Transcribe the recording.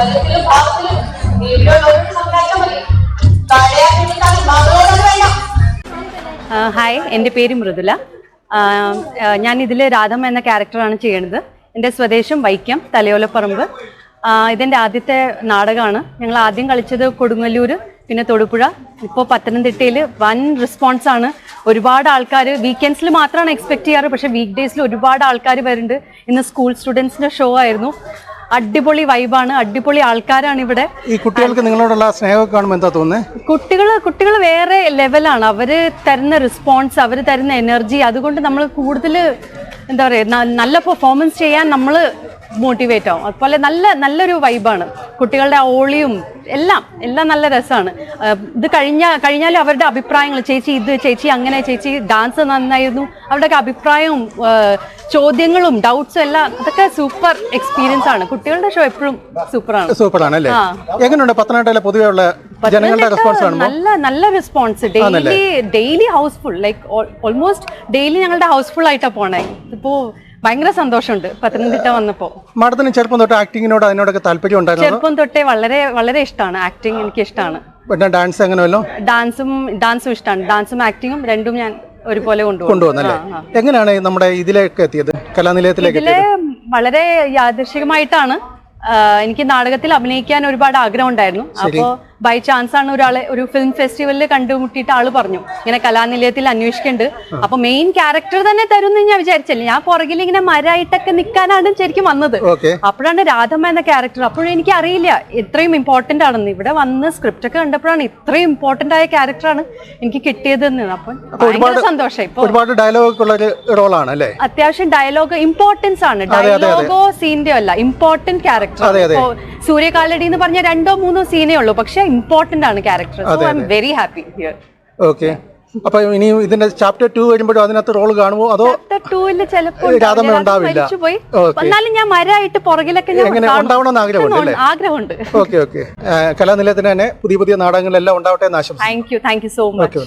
ഭാഗങ്ങളോട് വേണ്ട. ഹായ് എന്റെ പേര് മൃദുല. ഞാൻ ഇതിൽ രാധമ്മ എന്ന ക്യാരക്ടറാണ് ചെയ്യണത്. എന്റെ സ്വദേശം വൈക്കം തലയോലപ്പറമ്പ്. ഇതെന്റെ ആദ്യത്തെ നാടകമാണ്. ഞങ്ങൾ ആദ്യം കളിച്ചത് കൊടുങ്ങല്ലൂർ പിന്നെ തൊടുപുഴ. ഇപ്പോൾ പത്തനംതിട്ടയിൽ വൻ റെസ്പോൺസാണ് ഒരുപാട് ആൾക്കാർ വീക്കെൻഡ്സിൽ മാത്രമാണ് എക്സ്പെക്ട് ചെയ്യാറ് പക്ഷേ വീക്ക് ഡേയ്സിൽ ഒരുപാട് ആൾക്കാർ വരുന്നുണ്ട്. ഇന്ന് സ്കൂൾ സ്റ്റുഡൻസിന്റെ ഷോ ആയിരുന്നു. അടിപൊളി വൈബാണ്. അടിപൊളി ആൾക്കാരാണ് ഇവിടെ. ഈ കുട്ടികൾക്ക് നിങ്ങളോടുള്ള സ്നേഹമൊക്കെ കാണുമ്പോൾ എന്താ തോന്നുന്നത് കുട്ടികൾ കുട്ടികൾ വേറെ ലെവലാണ് അവർ തരുന്ന റെസ്പോൺസ് അവർ തരുന്ന എനർജി അതുകൊണ്ട് നമ്മൾ കൂടുതൽ എന്താ പറയുക നല്ല പെർഫോമൻസ് ചെയ്യാൻ നമ്മൾ മോട്ടിവേറ്റ് ആവും. അതുപോലെ നല്ല നല്ലൊരു വൈബാണ് കുട്ടികളുടെ ഓളിയും എല്ലാം എല്ലാം നല്ല രസമാണ്. ഇത് കഴിഞ്ഞ കഴിഞ്ഞാൽ അവരുടെ അഭിപ്രായങ്ങൾ ചേച്ചി ഇത് ചേച്ചി അങ്ങനെ ചേച്ചി ഡാൻസ് നന്നായിരുന്നു. അവരുടെയൊക്കെ അഭിപ്രായവും ചോദ്യങ്ങളും ഡൗട്ട്സും എല്ലാം അതൊക്കെ സൂപ്പർ എക്സ്പീരിയൻസ് ആണ്. കുട്ടികളുടെ ഷോ എപ്പോഴും സൂപ്പറാണ് സൂപ്പറാണ് അല്ലേ. എങ്ങനെയുണ്ട്? പത്തനംതിട്ടയിലെ പൊതുവെ ഉള്ള ജനങ്ങളുടെ റെസ്പോൺസ് നല്ല നല്ല response daily daily house full like almost daily ഞങ്ങളുടെ ഹൗസ്ഫുൾ ആയിട്ടാ പോണേ. ഇപ്പോ ഭയങ്കര സന്തോഷമുണ്ട് പത്തനംതിട്ട വന്നപ്പോ. മാഡത്തിന് ചെറുപ്പം തൊട്ട് ആക്ടിങ്ങിനോട് അതിനോടൊക്കെ താല്പര്യം ഉണ്ടായിരുന്നു? ചെറുപ്പം തൊട്ടേ വളരെ വളരെ ഇഷ്ടമാണ് ആക്ടിങ് എനിക്ക് ഇഷ്ടമാണ് പിന്നെ ഡാൻസ് അങ്ങനെ ഡാൻസും ഡാൻസും ഇഷ്ടമാണ് ഡാൻസും ആക്ടിങ്ങും രണ്ടും ഞാൻ ഒരുപോലെ കൊണ്ടുവന്നല്ലേ എങ്ങനെയാണ് നമ്മുടെ ഇതിലേക്ക് എത്തിയത്? കലാനിലയത്തിലേക്ക് വളരെ യാദൃശികമായിട്ടാണ് എനിക്ക് നാടകത്തിൽ അഭിനയിക്കാൻ ഒരുപാട് ആഗ്രഹം ഉണ്ടായിരുന്നു. അപ്പോ ബൈ ചാൻസ് ആണ് ഒരാളെ ഒരു ഫിലിം ഫെസ്റ്റിവലിൽ കണ്ടുമുട്ടിയിട്ട് ആൾ പറഞ്ഞു. ഇങ്ങനെ കലാനിലയത്തിൽ അന്വേഷിക്കുന്നുണ്ട് അപ്പൊ മെയിൻ ക്യാരക്ടർ തന്നെ തരും എന്ന് ഞാൻ വിചാരിച്ചില്ല. ഞാൻ പുറകിൽ ഇങ്ങനെ മരായിട്ടൊക്കെ നിൽക്കാനാണ് ശരിക്കും വന്നത്. അപ്പോഴാണ് രാധമ്മ എന്ന ക്യാരക്ടർ അപ്പോഴും എനിക്ക് അറിയില്ല. ഇത്രയും ഇമ്പോർട്ടന്റ് ആണെന്ന്. ഇവിടെ വന്ന് സ്ക്രിപ്റ്റ് ഒക്കെ കണ്ടപ്പോഴാണ് ഇത്രയും ഇമ്പോർട്ടന്റ് ആയ ക്യാരക്ടർ ആണ് എനിക്ക് കിട്ടിയതെന്ന്. അപ്പൊ ഭയങ്കര സന്തോഷം. ഇപ്പൊ ഒരുപാട് ഡയലോഗ് ഉള്ള ഒരു റോളാണ് അല്ലേ? അത്യാവശ്യം ഡയലോഗ് ഇമ്പോർട്ടൻസ് ആണ്. ഡയലോഗോ സീന്റെ അല്ല ഇമ്പോർട്ടന്റ് ക്യാരക്ടർ. സൂര്യകാലടി എന്ന് പറഞ്ഞ രണ്ടോ മൂന്നോ സീനേ ഉള്ളൂ പക്ഷെ ഇമ്പോർട്ടന്റ് ആണ് character so I'm very happy here okay അപ്പൊ ഇനി ഇതിന്റെ ചാപ്റ്റർ ടു വരുമ്പോഴും അതിനകത്ത് റോൾ കാണുമോ? അതോ ടൂവിൽ ചിലപ്പോൾ രാധമ്മ ഉണ്ടാവില്ല. എന്നാലും ഞാൻ മരമായിട്ട് പുറകിലൊക്കെ എങ്ങനെ. ഉണ്ടാവണമെന്ന് ആഗ്രഹമുണ്ട് ആഗ്രഹമുണ്ട്. ഓക്കെ ഓക്കെ കലാനിലയത്തിന് തന്നെ പുതിയ പുതിയ നാടകങ്ങളെല്ലാം ഉണ്ടാവട്ടെ എന്ന് ആശംസിക്കുന്നു. Thank you thank you so much